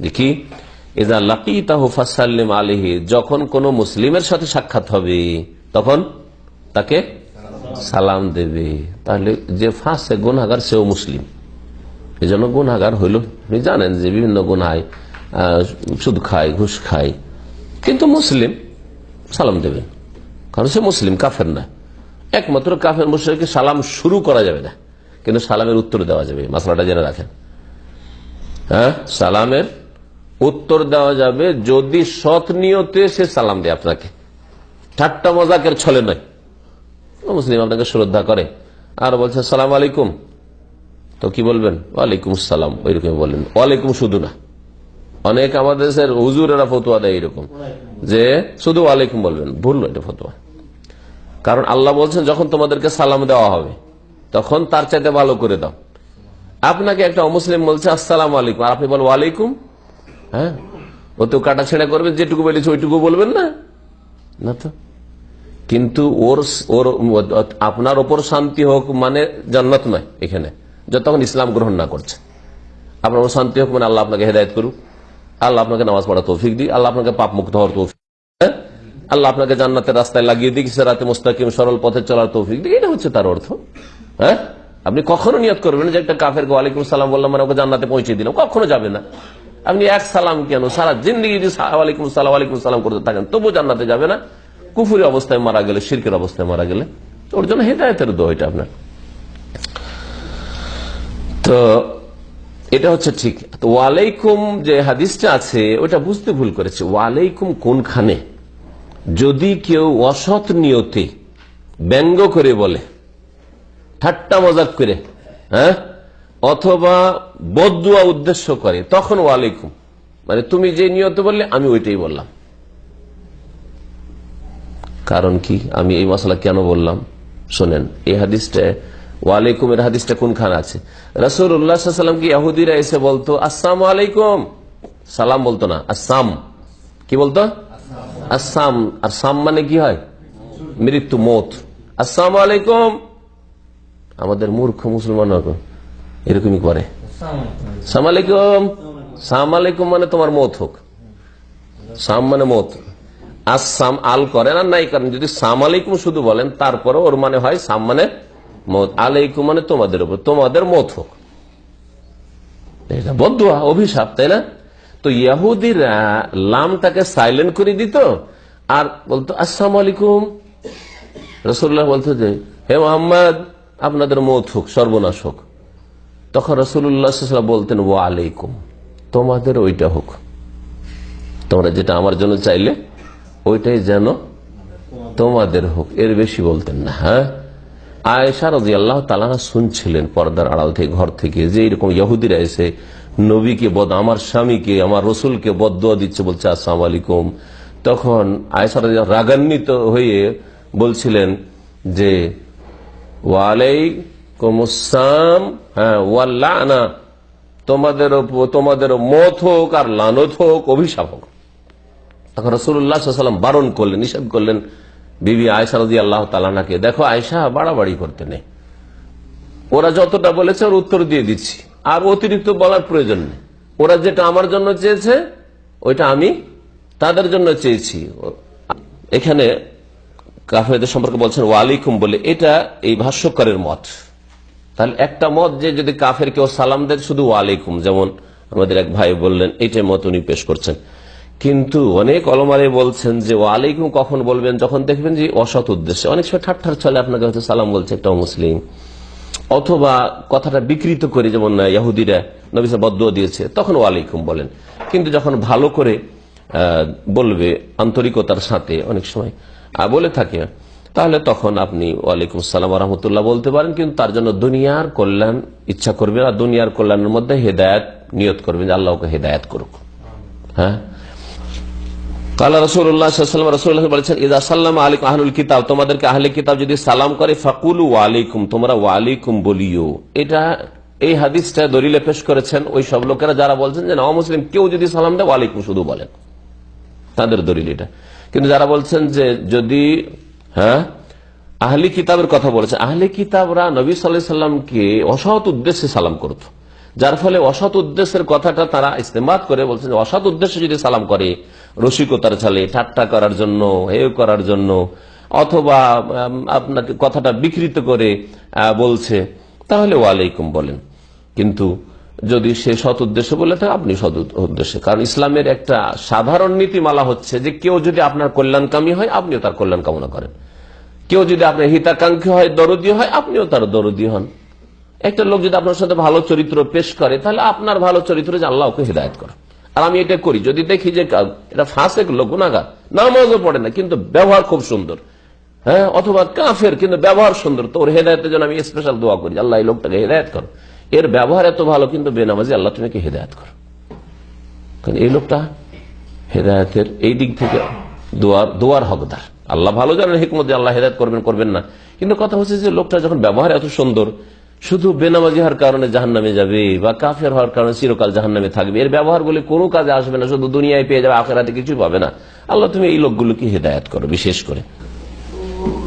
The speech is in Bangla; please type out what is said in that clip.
দেখি এজা লাকি তাহফাসাল্লিম আলহি যখন কোন মুসলিমের সাথে সাক্ষাৎ হবে, তখন তাকে সালাম দেবে। তাহলে যে ফাঁসে গুনাগার সেও মুসলিম। এই জন্য গুনাগার হইল। আপনি জানেন যে বিভিন্ন গুনায় সুদ খায়, ঘুষ খায়। কিন্তু মুসলিম সালাম দেবেন কারণ সে মুসলিম, কাফের না। একমাত্র কাফের মুসলিমকে সালাম শুরু করা যাবে না। কিন্তু সালামের উত্তর দেওয়া যাবে। মাসলাটা জেনে রাখেন। হ্যাঁ? সালামের উত্তর দেওয়া যাবে, যদি সৎ নিয়তে সে সালাম দেয় আপনাকে। ঠাট্টা মজাকের ছলে নয়। মুসলিম আপনাকে শ্রদ্ধা করে। আর বলছে, সালাম আলাইকুম। তো কি বলবেন? ওয়ালাইকুম সালাম ওইরকম বললেন। ওয়ালাইকুম শুধু না। অনেক আমাদের দেশের হুজুরেরা ফতুয়া দেয় এরকম যে, শুধু ওয়ালাইকুম বলবেন। ভুল এটা ফতুয়া। কারণ আল্লাহ বলছেন, যখন তোমাদেরকে সালাম দেওয়া হবে, তখন তার চাইতে ভালো করে দাও। আপনাকে একটা অমুসলিম বলছে, আসসালাম আলাইকুম। আর আপনি বলেন, ওয়ালাইকুম হ্যাঁ? ও তো কাটা ছেড়া করবে, যেটুকু বলেছে ওইটুকু বলবেন না? না তো। কিন্তু ওর ওর, আপনার ওপর শান্তি হোক মানে জান্নাত নয় এখানে, যতক্ষণ ইসলাম গ্রহণ না করছে। আপনার ওপর শান্তি হোক মানে আল্লাহ আপনাকে হেদায়ত করুক। আল্লাহ আপনাকে নামাজ পড়া তৌফিক দিই আল্লাহ আপনাকে পাপ মুক্ত হওয়ার তৌফিক হ্যাঁ? আল্লাহ আপনাকে জান্নাতের রাস্তায় লাগিয়ে দিক, সেরাতে মুস্তাকিম, সরল পথে চলার তৌফিক দিক, এটা হচ্ছে তার অর্থ হ্যাঁ? আপনি কখনো নিয়ত করবেন যে একটা কাফের ওয়ালাইকুম সালাম বললাম মানে ওকে জান্নাতে পৌঁছে দিলাম, কখনো যাবে না। আপনি এক সালাম কেন? সারা জিন্দগি যদি ওয়ালাইকুম সালাম সালাম করতে থাকেন তবু জান্নাতে যাবে না। কুফুরি অবস্থায় মারা গেলে, শিরকের অবস্থায় মারা গেলে ওর জন্য হেদায়তের দোয়া এটা আপনার। তো এটা হচ্ছে ঠিক। তো ওয়ালাইকুম যে হাদিসটা আছে, ওটা বুঝতে ভুল করেছে। ওয়ালাইকুম কোনখানে? যদি কেউ অসৎ নিয়তে ব্যঙ্গ করে বলে, ঠাট্টা মজাক করে হ্যাঁ? অথবা বদুয়া উদ্দেশ্য করে, তখন ওয়ালাইকুম মানে তুমি যে নিয়ত বললে, আমি ওইটাই বললাম। কারণ কি? আমি এই মশলা কেন বললাম? শোনেন, এই হাদিসটা ওয়ালাইকুমের হাদিসটা কোনখান আছে? রসুল্লাহাম কি ইহুদিরা এসে বলতো, আসসালাম আলাইকুম? সালাম বলতো না আসাম কি বলতো? আসাম আর সাম মানে কি হয়? মৃত্যু, মত। আসসালাম আলাইকুম। আমাদের মূর্খ মুসলমান এরকমই করে। সাম আলাইকুম সাম আলাইকুম মানে তোমার মত হোক। সাম মানে মত। আসাম আল করেন আর নাই করেন। যদি সাম আলাইকুম শুধু বলেন তারপরে ওর মানে হয় সাম মানে মত। আলাইকুম মানে তোমাদের উপর। তোমাদের মত হোক। এটা বদুয়া, অভিশাপ, তাই না? তো ইয়াহুদিরা লামটাকে সাইলেন্ট করে দিত আর বলতো আসসালাম আলাইকুম রসুল্লাহ বলতো যে, হে মোহাম্মদ, আপনাদের মত হোক, সর্বনাশ হোক। তখন রসুল্লাহ বলতেন ও আলাইকুম। তোমাদের ওইটা হোক। তোমরা যেটা আমার জন্য চাইলে, ওইটাই যেন তোমাদের হোক। এর বেশি বলতেন না হ্যাঁ? আয়েশা রাজি আল্লাহ তালানা শুনছিলেন পর্দার আড়াল থেকে, ঘর থেকে, যে এরকম ইহুদিরা এসে নবীকে বদ, আমার স্বামীকে, আমার রসুলকে বদুয়া দিচ্ছে, বলছে, আসসালাম আলাইকুম। তখন আয়েশা রাজি রাগান্বিত হয়ে বলছিলেন যে ওয়ালাইকুম আসসালাম হ্যাঁ ওয়াল্লানা, তোমাদের তোমাদের মত হোক আর লানত হোক, অভিশাপ হোক। তখন রসুল্লাহাম বারণ করলেন, নিষেধ করলেন বিবি আয়সা রাজি আল্লাহ তালানাকে দেখো আয়সা বাড়াবাড়ি করতে নেই। ওরা যতটা বলেছে ওর উত্তর দিয়ে দিচ্ছি। আর অতিরিক্ত বলার প্রয়োজন নেই। ওরা যেটা আমার জন্য চেয়েছে, ওইটা আমি তাদের জন্য চেয়েছি। এখানে কাফেরদের সম্পর্কে বলছেন ওয়ালাইকুম বলে, এটা এই ভাষ্যকারের মত। তাহলে একটা মত যে যদি কাফের কেউ সালাম দেয়, শুধু ওয়ালাইকুম, যেমন আমাদের এক ভাই বললেন এইটার মত উনি পেশ করছেন। কিন্তু অনেক অলমারে বলছেন যে ওয়ালাইকুম কখন বলবেন? যখন দেখবেন যে অসৎ উদ্দেশ্যে। অনেক সময় ঠাট্টার চলে আপনাকে হয়তো সালাম বলছে একটা মুসলিম অথবা কথাটা বিকৃত করে, যেমন ইয়াহুদিরা নবিসা বদ্ধ দিয়েছে, তখন ওয়ালাইকুম বলেন। কিন্তু যখন ভালো করে বলবে আন্তরিকতার সাথে, অনেক সময় বলে থাকে তাহলে তখন আপনি ওয়ালাইকুম সালাম রহমতুল্লাহ বলতে পারেন, কিন্তু তার জন্য দুনিয়ার কল্যাণ ইচ্ছা করবেন আর দুনিয়ার কল্যাণের মধ্যে হেদায়ত নিয়ত করবেন আল্লাহকে হেদায়ত করুক। হ্যাঁ? কিতাব যদি সালাম করে তোমরা বলিও। এটা, এই হাদিসটা পেশ করেছেন ওই সব লোকেরা যারা বলছেন যে না মুসলিম কেউ যদি সালাম দেয়, ওয়ালাইকুম শুধু বলেন। তাদের দলিল এটা। কিন্তু যারা বলছেন যে যদি হ্যাঁ? আহলি কিতাবের কথা বলেছে। আহলি কিতাবরা নবী সাল্লাহ সাল্লামকে অসৎ উদ্দেশ্যে সালাম করত। যার ফলে অসৎ উদ্দেশ্যের কথাটা তারা ইস্তেমাত করে বলছেন অসৎ উদ্দেশ্যে যদি সালাম করে, রসিকতার ছালে, ঠাট্টা করার জন্য, হেয় করার জন্য, অথবা আপনাকে কথাটা বিকৃত করে বলছে, তাহলে ওয়ালাইকুম বলেন। কিন্তু যদি সে সৎ উদ্দেশ্য বলে থাকে, আপনি সৎ উদ্দেশ্যে। কারণ ইসলামের একটা সাধারণ নীতিমালা হচ্ছে যে কেউ যদি আপনার কল্যাণকামী হয়, আপনিও তার কল্যাণ কামনা করেন। কেউ যদি আপনার হিতাকাঙ্ক্ষী হয়, দরদি হয়, আপনিও তার দরদি হন। একটা লোক যদি আপনার সাথে ভালো চরিত্র পেশ করে, তাহলে আপনার ভালো চরিত্র যে আল্লাহ ওকে হৃদায়ত করে। আর আমি এটা করি, যদি দেখি যে এটা ফাঁসেক লোক গুণাগার নামাজও পড়ে না, কিন্তু ব্যবহার খুব সুন্দর। হ্যাঁ অথবা কাফের, কিন্তু ব্যবহার সুন্দর। তোর হেদায়তের জন্য আমি স্পেশাল দোয়া করি আল্লাহ এই লোকটাকে হেদায়ত করো। এর ব্যবহার এত ভালো, কিন্তু বেনামাজি আল্লাহ তুমি হেদায়ত করো। কারণ এই লোকটা হেদায়তের এই দিক থেকে দোয়ার দোয়ার হকদার। আল্লাহ ভালো জানেন, হিকমত আল্লাহ হেদায়ত করবেন করবেন না। কিন্তু কথা হচ্ছে যে লোকটা যখন ব্যবহার এত সুন্দর, শুধু বেনামাজি হওয়ার কারণে জাহান নামে যাবে বা কাফের হওয়ার কারণে চিরকাল জাহান নামে থাকবে। এর ব্যবহার বলে কোনো কাজে আসবে না, শুধু দুনিয়ায় পেয়ে যাবে, আখেরাতে কিছু পাবে না। আল্লাহ তুমি এই লোকগুলোকে হেদায়ত করো, বিশেষ করে।